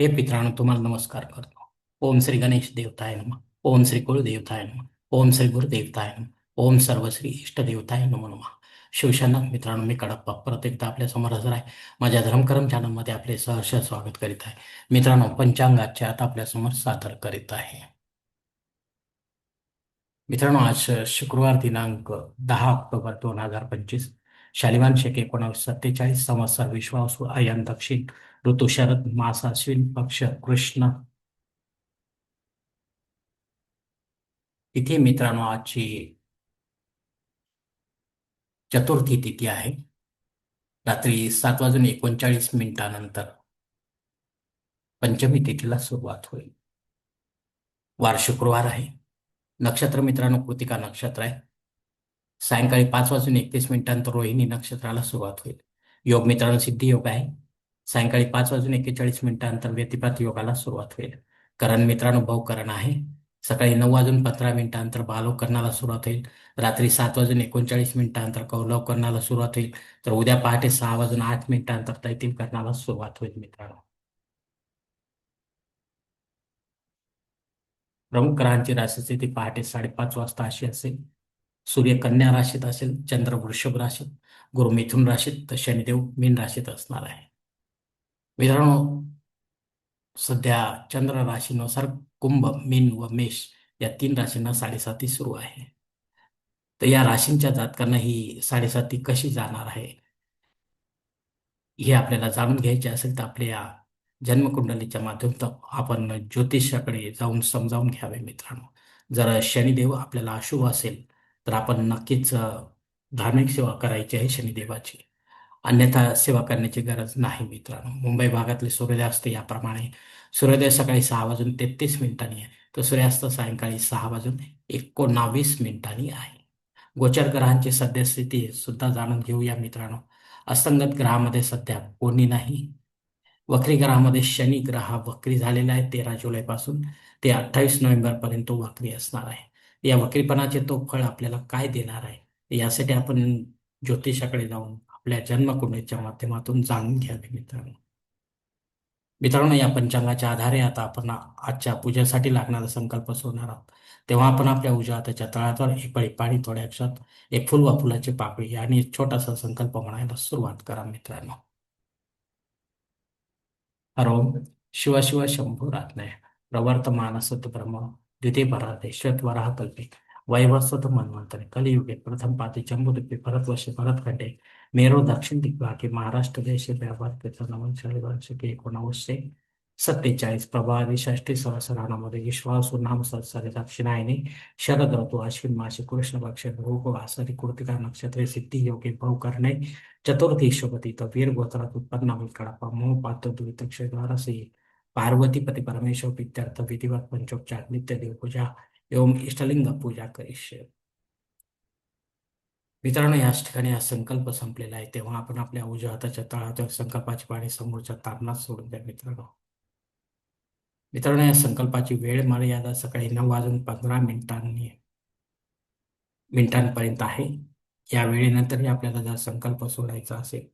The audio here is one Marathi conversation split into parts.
हे पित्रांनो तुम्हाला नमस्कार करतो. ओम श्री गणेश देवताय नम. ओम श्री कुलदेवताय नम. ओम श्री गुरुदेवताय नम. ओम सर्व श्री इष्टदेवताय नमो नम. शिवशांना मित्रांनो मी कडप्पा परत एकदा आपल्यासमोर हजर आहे. माझ्या धर्मकर्म चॅनलमध्ये आपले सहर्ष स्वागत करीत आहे. मित्रांनो पंचांगाच्या आता आपल्यासमोर सादर करीत आहे. मित्रांनो आज शुक्रवार दिनांक दहा ऑक्टोबर दोन हजार पंचवीस. शालिमान शेख एकोणावीस सत्तेचाळीस संवत्सर विश्वासू अयन दक्षिण ऋतू शरद मास अश्विन पक्ष कृष्ण. तिथे मित्रांनो आजची चतुर्थी तिथी आहे. रात्री सात वाजून एकोणचाळीस मिनिटानंतर पंचमी तिथीला सुरुवात होईल. वार शुक्रवार आहे. नक्षत्र मित्रांनो कृतिका नक्षत्र आहे. सायंकाळी पाच वाजून एकतीस मिनिटांतर रोहिणी नक्षत्राला सुरुवात होईल. योग मित्रांनो सिद्धी योग आहे. सायंकाळी पाच वाजून एक्केचाळीस मिनिटांतर व्यतिपात योगाला सुरुवात होईल. करण मित्रांनो भाऊकरण आहे. सकाळी नऊ वाजून पंधरा मिनिटांतर बालव करणाला सुरुवात होईल. रात्री सात वाजून एकोणचाळीस मिनिटांतर कौलव करणाला सुरुवात होईल. तर उद्या पहाटे सहा वाजून आठ मिनिटांतर तैतील करणाला सुरुवात होईल मित्रांनो. प्रमुख ग्रहांची राशीस्थिती पहाटे साडेपाच वाजता अशी असेल. सूर्य कन्या राशीत असेल चंद्र वृषभ राशीत गुरु मिथुन राशीत तर शनिदेव मीन राशीत असणार आहे. मित्रांनो सध्या चंद्र राशीनुसार कुंभ मीन व मेष या तीन राशींना साडेसाती सुरू आहे. तर या राशींच्या जातकांना ही साडेसाती कशी जाणार आहे हे आपल्याला जाणून घ्यायचे असेल तर आपल्या जन्मकुंडलीच्या माध्यमातून आपण ज्योतिषाकडे जाऊन समजावून घ्यावे मित्रांनो. जर शनिदेव आपल्याला अशुभ असेल तर आपण नक्कीच धार्मिक सेवा करायची आहे शनिदेवाची. अन्यथा सेवा करण्याची गरज नाही मित्रांनो. मुंबई भागातले सूर्योदय याप्रमाणे सूर्योदय सकाळी सहा वाजून तेहतीस मिनिटांनी आहे. तर सूर्यास्त सायंकाळी सहा वाजून एकोणावीस मिनिटांनी आहे. गोचर ग्रहांची सद्यस्थिती सुद्धा जाणून घेऊया मित्रांनो. असंगत ग्रहामध्ये सध्या कोणी नाही. वक्री ग्रहामध्ये शनी ग्रह वक्री झालेला आहे. तेरा जुलैपासून ते अठ्ठावीस नोव्हेंबर पर्यंत वक्री असणार आहे. या वक्रीपणाचे तो फळ आपल्याला काय देणार आहे? यासाठी आपण ज्योतिषाकडे जाऊन आपल्या जन्मकुंडीच्या माध्यमातून जाणून घ्यावे मित्रांनो. मित्रांनो या पंचांगाच्या आधारे आता आपण आजच्या पूजेसाठी लागणारा संकल्प सोडणार आहोत. तेव्हा आपण आपल्या उजव्या हाताच्या तळावर एक पाणी थोड्या अक्षात एक फुल व फुलाची पाकळी आणि एक छोटासा संकल्प म्हणायला सुरुवात करा मित्रांनो. हरोम शिव शिव शंभू रात्नय प्रवर्तमान सत ब्रह्म द्वितीय पराधे श्वेतवराह कल्पे. वैवस्वत मन्वंतरे कलियुगे प्रथम पाती चंबुदीपे भरतवर्षे भरतखंडे. मेरो दक्षिण दिग्भागे महाराष्ट्र देश व्यापार नवन शनिवर्षके एकोणावीसशे सत्तेचाळीस प्रभावी षष्टी सहस्रानामध्ये विश्वासू नाम संसारे दक्षिणायने शरद ऋतू अश्विन मासे कृष्ण पक्ष भोग वासरी कृतिका नक्षत्रे सिद्धी योगे भाऊ करणे चतुर्थी शुभती तर वीर गोत्रात उत्पन्न होईल कडपा मोह पात्र द्वित क्षेद्वारसे पार्वतीपती परमेश्वर पित्यर्थ विधिवत पंचोपचार नित्य देवपूजा एवं इष्टलिंग पूजा करिष्य। मित्रांनो याच ठिकाणी हा संकल्प संपलेला आहे. तेव्हा आपण आपल्या उजव्या हाताच्या तळाच्या संकल्पाची पाणी समोरच्या तारणात सोडून द्या मित्रांनो. मित्रांनो या संकल्पाची वेळ मर्यादा सकाळी नऊ वाजून पंधरा मिनिटांनी मिनिटांपर्यंत आहे. या वेळेनंतरही आपल्याला जर संकल्प सोडायचा असेल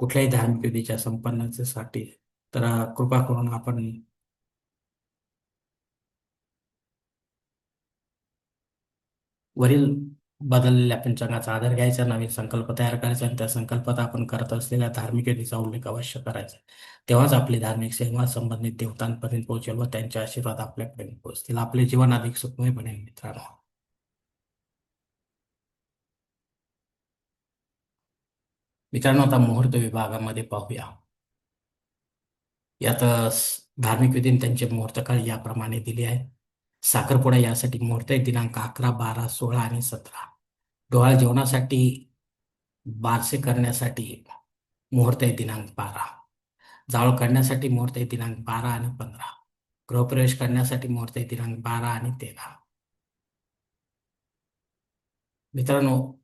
कुठल्याही धार्मिक विधीच्या संपन्नतेसाठी तर कृपा करून आपण वरील बदललेल्या पंचांगाचा आधार घ्यायचा नवीन संकल्प तयार करायचा आणि त्या संकल्पात आपण करत असलेल्या धार्मिक विधीचा उल्लेख अवश्य करायचा. तेव्हाच आपली धार्मिक सेवा संबंधित देवतांपर्यंत पोहोचेल व त्यांचे आशीर्वाद आपल्यापर्यंत पोहोचतील. आपले जीवन अधिक सुखमय बनेल मित्रांनो. मित्रांनो आता मुहूर्त विभागामध्ये पाहूया. यात धार्मिक विधीने त्यांचे मुहूर्त काळ याप्रमाणे दिले आहे. साखरपुडा यासाठी मुहूर्त दिनांक अकरा बारा सोळा आणि सतरा. डोहाळ जेवणासाठी बारसे करण्यासाठी मुहूर्त दिनांक बारा. जावळ करण्यासाठी मुहूर्त दिनांक बारा आणि पंधरा. गृहप्रवेश करण्यासाठी मुहूर्त दिनांक बारा आणि तेरा. मित्रांनो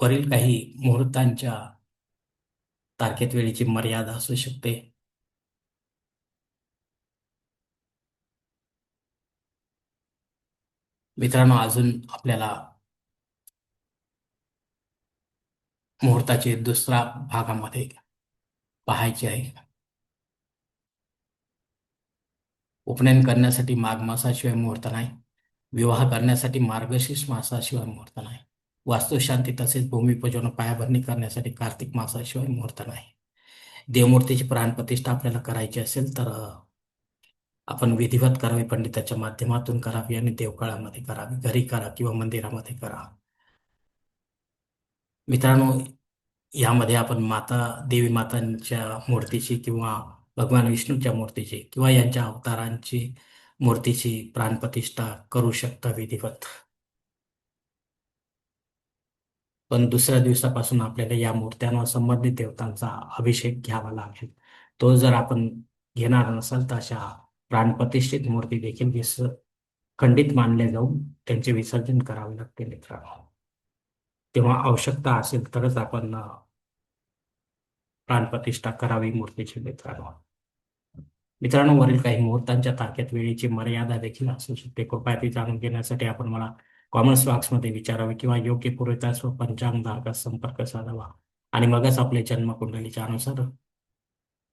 वरील काही मुहूर्तांच्या तारखेत वेळेची मर्यादा असू शकते. मित्रांनो अजून आपल्याला मुहूर्ताचे दुसरा भागामध्ये पाहायचे आहे. उपनयन करण्यासाठी माघ मासाशिवाय मुहूर्त नाही. विवाह करण्यासाठी मार्गशीर्ष मासाशिवाय मुहूर्त नाही. वास्तुशांती तसेच भूमिपूजन पायाभरणी करण्यासाठी कार्तिक मासाशिवाय मुहूर्त नाही. देवमूर्तीची प्राणप्रतिष्ठा आपल्याला करायची असेल तर आपण विधिवत करावी पंडिताच्या माध्यमातून करावी आणि देवकाळामध्ये करावी घरी करा किंवा मंदिरामध्ये करा. मित्रांनो यामध्ये आपण माता देवी मातांच्या मूर्तीची किंवा भगवान विष्णूच्या मूर्तीची किंवा यांच्या अवतारांची मूर्तीची प्राणप्रतिष्ठा करू शकता विधिवत. पण दुसऱ्या दिवसापासून आपल्याला या मूर्त्यांवर संबंधित देवतांचा अभिषेक घ्यावा लागेल. तो जर आपण घेणार नसाल तर अशा प्राणप्रतिष्ठित मूर्ती देखील विस खंडित मानले जाऊन त्यांचे विसर्जन करावे लागते मित्रांनो. तेव्हा आवश्यकता असेल तरच आपण प्राणप्रतिष्ठा करावी मूर्तीची मित्रांनो. मित्रांनो वरील काही मुहूर्तांच्या तारखेत वेळेची मर्यादा देखील असू शकते. कृपया ती जाणून घेण्यासाठी आपण मला कॉमर्स बॉक्समध्ये विचारावे किंवा योग्य पुरवठा व पंचांग धारकास संपर्क साधावा आणि मगच आपले जन्मकुंडलीच्या अनुसार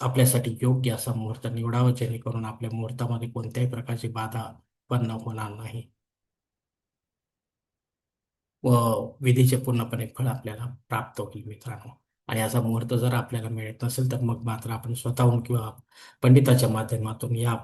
आपल्यासाठी योग्य असा मुहूर्त निवडावा जेणेकरून आपल्या मुहूर्तामध्ये कोणत्याही प्रकारची बाधा उत्पन्न होणार नाही. व विधीचे पूर्णपणे फळ आपल्याला प्राप्त होईल मित्रांनो. आणि असा मुहूर्त जर आपल्याला मिळत नसेल तर मग मात्र आपण स्वतःहून किंवा पंडिताच्या माध्यमातून या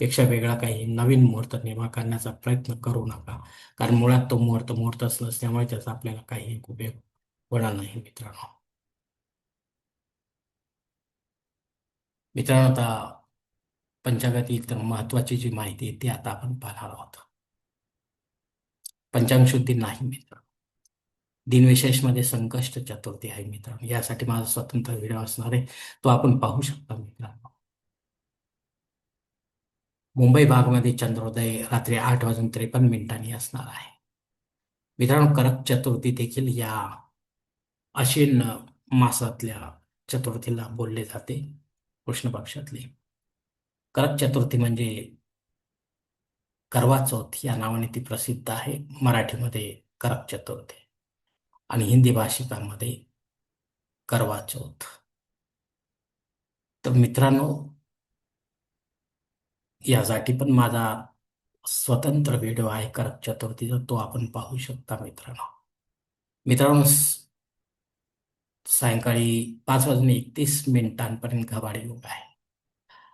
पेक्षा वेगळा काही नवीन मुहूर्त निर्माण करण्याचा प्रयत्न करू नका. कारण मुळात तो मुहूर्त मुहूर्तच नसल्यामुळे त्याचा आपल्याला काही उपयोग होणार नाही मित्रांनो. मित्रांनो आता पंचांगातील तर महत्वाची जी माहिती आहे ती आता आपण पाहणार आहोत. पंचांग शुद्धी नाही मित्र दिनविशेषमध्ये संकष्ट चतुर्थी आहे मित्रांनो. यासाठी माझा स्वतंत्र व्हिडिओ असणार आहे. तो आपण पाहू शकता मित्रांनो. मुंबई भागमध्ये चंद्रोदय रात्री आठ वाजून त्रेपन्न मिनिटांनी असणार आहे. मित्रांनो करक चतुर्थी देखील या अश्विन मासातल्या चतुर्थीला बोलले जाते. कृष्ण पक्षातली. करक चतुर्थी म्हणजे करवा चौथ या नावाने ती प्रसिद्ध आहे. मराठीमध्ये करक चतुर्थी आणि हिंदी भाषिकांमध्ये करवा चौथ. तर मित्रांनो यासाठी पण माझा स्वतंत्र व्हिडिओ आहे करक चतुर्थीचा तो आपण पाहू शकता मित्रांनो. मित्रांनो सायंकाळी पाच वाजून एकतीस मिनिटांपर्यंत घबाडी योग आहे.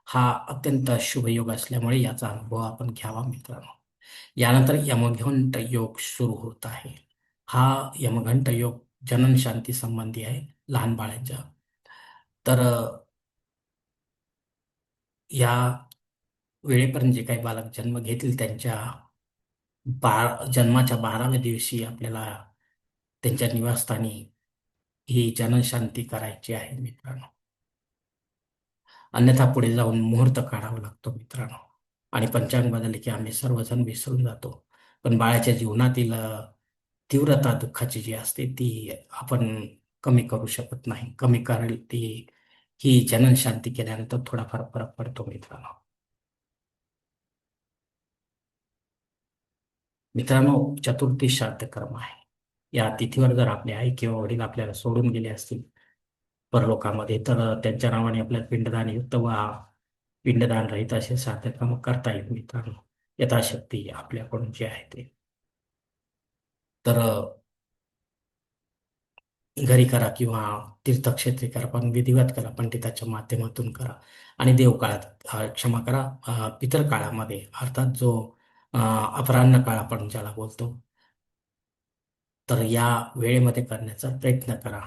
हा अत्यंत शुभ योग असल्यामुळे याचा अनुभव आपण घ्यावा मित्रांनो. यानंतर यमघंट योग सुरू होत आहे. हा यमघंट योग जनन शांती संबंधी आहे लहान बाळांच्या. तर या वेळेपर्यंत जे काही बालक जन्म घेतील त्यांच्या बा जन्माच्या बाराव्या दिवशी आपल्याला त्यांच्या निवासस्थानी ही जनशांती करायची आहे मित्रांनो. अन्यथा पुढे जाऊन मुहूर्त काढावा लागतो मित्रांनो. आणि पंचांग बदलले की आम्ही सर्वजण विसरून जातो. पण बाळाच्या जीवनातील तीव्रता दुःखाची जी असते ती आपण कमी करू शकत नाही. कमी करेल ती ही जनन शांती केल्यानंतर थोडाफार फरक पडतो मित्रांनो. मित्रांनो चतुर्थी श्राद्ध कर्म आहे. या तिथीवर जर आपले आई किंवा वडील आपल्याला सोडून गेले असतील परलोकामध्ये तर त्यांच्या नावाने आपल्याला पिंडदान युक्त वा पिंडदान रहित असे श्राद्ध कर्म करता येईल मित्रांनो. यथाशक्ती आपल्याकडून जे आहे ते. तर घरी करा किंवा तीर्थक्षेत्री करा पण विधिवत करा पंडिताच्या माध्यमातून करा आणि देवकाळात क्षमा करा. पितर काळामध्ये अर्थात जो अपराह्न काळ आपण ज्याला बोलतो तर या वेळेमध्ये करण्याचा प्रयत्न करा.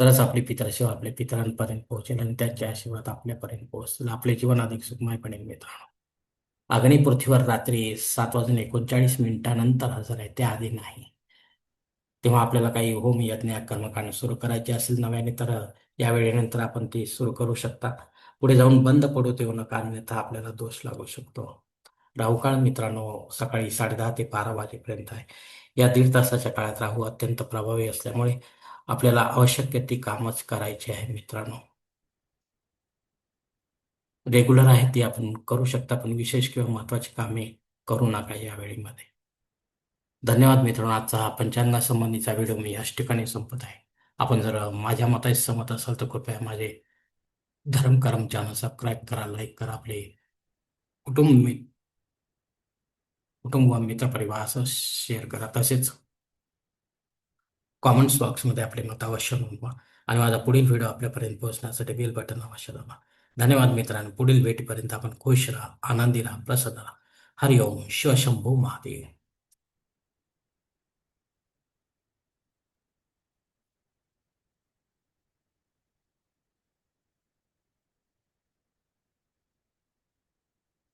तरच आपली पितरसेवा आपल्या पितरांपर्यंत पोहोचेल आणि त्यांच्या आशीर्वाद आपल्यापर्यंत पोहोचतील. आपले जीवन अधिक सुखमय बनेल मित्रांनो अग्नी पृथ्वीवर रात्री सात वाजून एकोणचाळीस मिनिटानंतर हजर आहे. त्याआधी नाही. तेव्हा आपल्याला काही होम यज्ञ कर्मकांड सुरू करायचे असेल नव्याने तर या वेळेनंतर आपण ते सुरू करू शकता. पुढे जाऊन बंद पडू देऊ नका अन्यथा आपल्याला दोष लागू शकतो. राहुकाळ मित्रांनो सकाळी साडेदहा ते बारा वाजेपर्यंत आहे. या दीड तासाच्या काळात राहू अत्यंत प्रभावी असल्यामुळे आपल्याला आवश्यक ती कामच करायची आहे मित्रांनो. रेग्युलर आहे ती आपण करू शकता पण विशेष किंवा महत्वाची कामे करू नका या वेळेमध्ये. धन्यवाद मित्रांनो आजचा हा पंचांगासंबंधीचा व्हिडिओ मी याच ठिकाणी संपत आहे. आपण जर माझ्या मताशी सहमत असाल तर कृपया माझे धर्म करम चॅनल सबस्क्राईब करा लाईक करा आपले कुटुंब कुटुंब मित्रपरिवार असं शेअर करा. तसेच कॉमेंट्स बॉक्समध्ये आपले मत अवश्य नोंदवा. आणि माझा पुढील व्हिडिओ आपल्यापर्यंत पोहोचण्यासाठी बेल बटन अवश्य दाबा. धन्यवाद मित्रांनो. पुढील भेटीपर्यंत आपण खुश राहा आनंदी राहा प्रसन्न राहा. हरिओम. शिवशंभू महादेव.